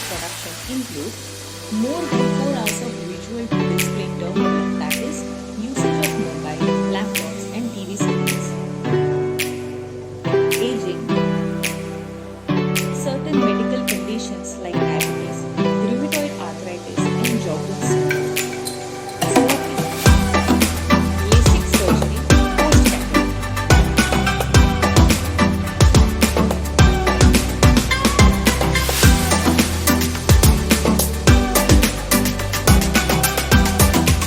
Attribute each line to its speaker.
Speaker 1: production include more than 4 hours of visual to display terminal, that is, usage of mobile, laptops, and TV screens. Aging, certain medical